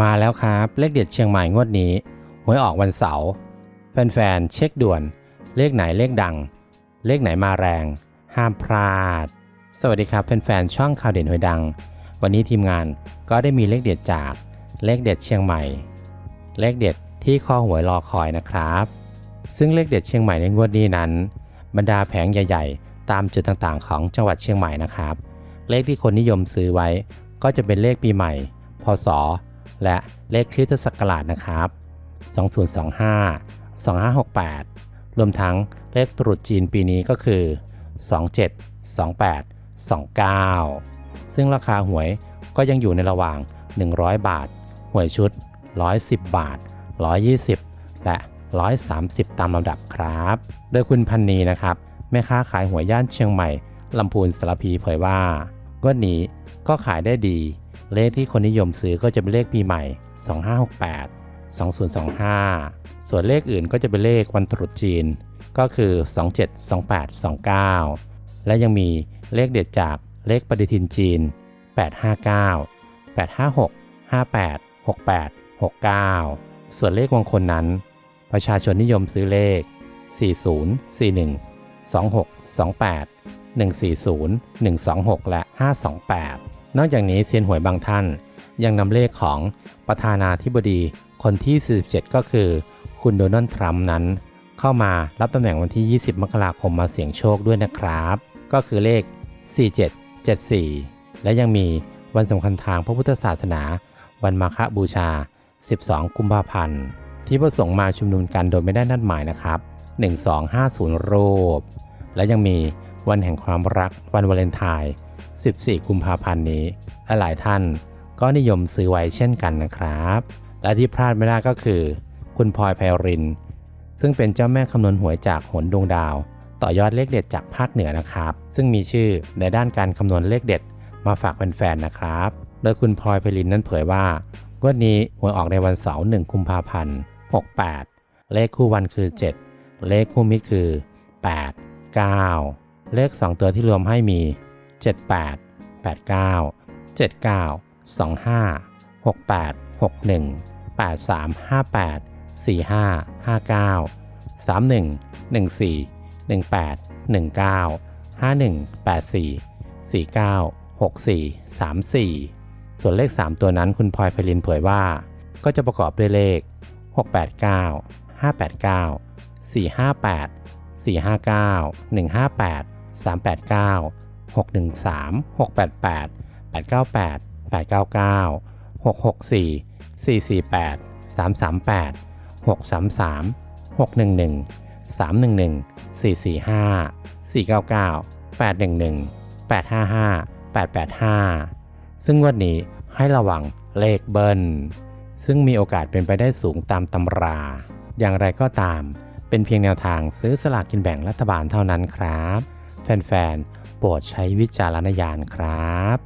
มาแล้วครับเลขเด็ดเชียงใหม่งวดนี้หวยออกวันเสาร์แฟนๆเช็คด่วน เลขไหนเลขดัง เลขไหนมาแรง ห้ามพลาด สวัสดีครับแฟนๆช่องข่าวเด่นหวยดัง วันนี้ทีมงานก็ได้มีเลขเด็ดจากเลขเด็ดเชียงใหม่ เลขเด็ดที่ข้อหวยรอคอยนะครับ ซึ่งเลขเด็ดเชียงใหม่ในงวดนี้นั้น บรรดาแผงใหญ่ๆ ตามจุดต่างๆ ของจังหวัดเชียงใหม่นะครับ เลขที่คนนิยมซื้อไว้ก็จะเป็นเลขปีใหม่ พศ และเลขคริสตศักราชนะครับ 2025 2568 รวมทั้งเลขตรุษจีนปีนี้ก็คือ 27 28 29 ซึ่งราคาหวยก็ยังอยู่ในระหว่าง 100 บาท หวยชุด 110 บาท 120 และ 130 ตามลำดับครับ โดยคุณพันนีนะครับ แม่ค้าขายหวยย่านเชียงใหม่ลำพูนสารพีเผยว่า งวดนี้ก็ขายได้ดี เลขที่คนนิยมซื้อก็จะเป็นเลขปีใหม่ 2568 2025 ส่วนเลขอื่นก็จะเป็นเลขวันตรุษจีน ก็คือ 27 28 29 และยังมีเลขเด็ดจากเลขปฏิทินจีน 859 856 58 68 69 ส่วนเลขมงคลนั้น ประชาชนนิยมซื้อเลข 40 41 26 28 140 126 และ 528 นอกจากนี้เซียนหวยบางท่าน ยังนำเลขของประธานาธิบดีคนที่ 47 ก็คือ คุณโดนัลด์ทรัมป์นั้น เข้ามารับตำแหน่งวันที่ 20 มกราคมมาเสี่ยงโชคด้วยนะครับ ก็คือเลข 4774 และยังมีวันสำคัญทางพระพุทธศาสนา วันมาฆบูชา 12 กุมภาพันธ์ ที่ประสงค์มาชุมนุมกันโดยไม่ได้นัดหมายนะครับ 1250 รูป และยังมี วันแห่งความรักวันวาเลนไทน์ 14 กุมภาพันธ์นี้ และหลายท่านก็นิยมซื้อไว้เช่นกันนะครับ และที่พลาดไม่ได้ก็คือ คุณพลอยไพริน ซึ่งเป็นเจ้าแม่คำนวณหวยจากหนดวงดาว ต่อยอดเลขเด็ดจากภาคเหนือนะครับ ซึ่งมีชื่อในด้านการคำนวณเลขเด็ดมาฝากแฟนๆนะครับ โดยคุณพลอยไพรินนั้นเผยว่างวดนี้หวยออกในวันเสาร์1กุมภาพันธ์68 เลขคู่วันคือ 7 เลขคู่มิตรคือ 8 9 เลข 2 ตัวที่รวมให้มี 78 89 79 25 68 61 83 58 45 59 31 14 18 19 51 84 49 64 34 ส่วนเลข 3 ตัวนั้นคุณพลอยไพลินเผยว่า ก็จะประกอบด้วยเลข 689 589 458 459 158 389 613 688 898 899 664 448 338 633 611 311 445 499 811 855 885 ซึ่งวันนี้ให้ระวังเลขเบิ้ล ซึ่งมีโอกาสเป็นไปได้สูงตามตำรา อย่างไรก็ตาม เป็นเพียงแนวทางซื้อสลากกินแบ่งรัฐบาลเท่านั้นครับ แฟนๆ โปรดใช้วิจารณญาณครับ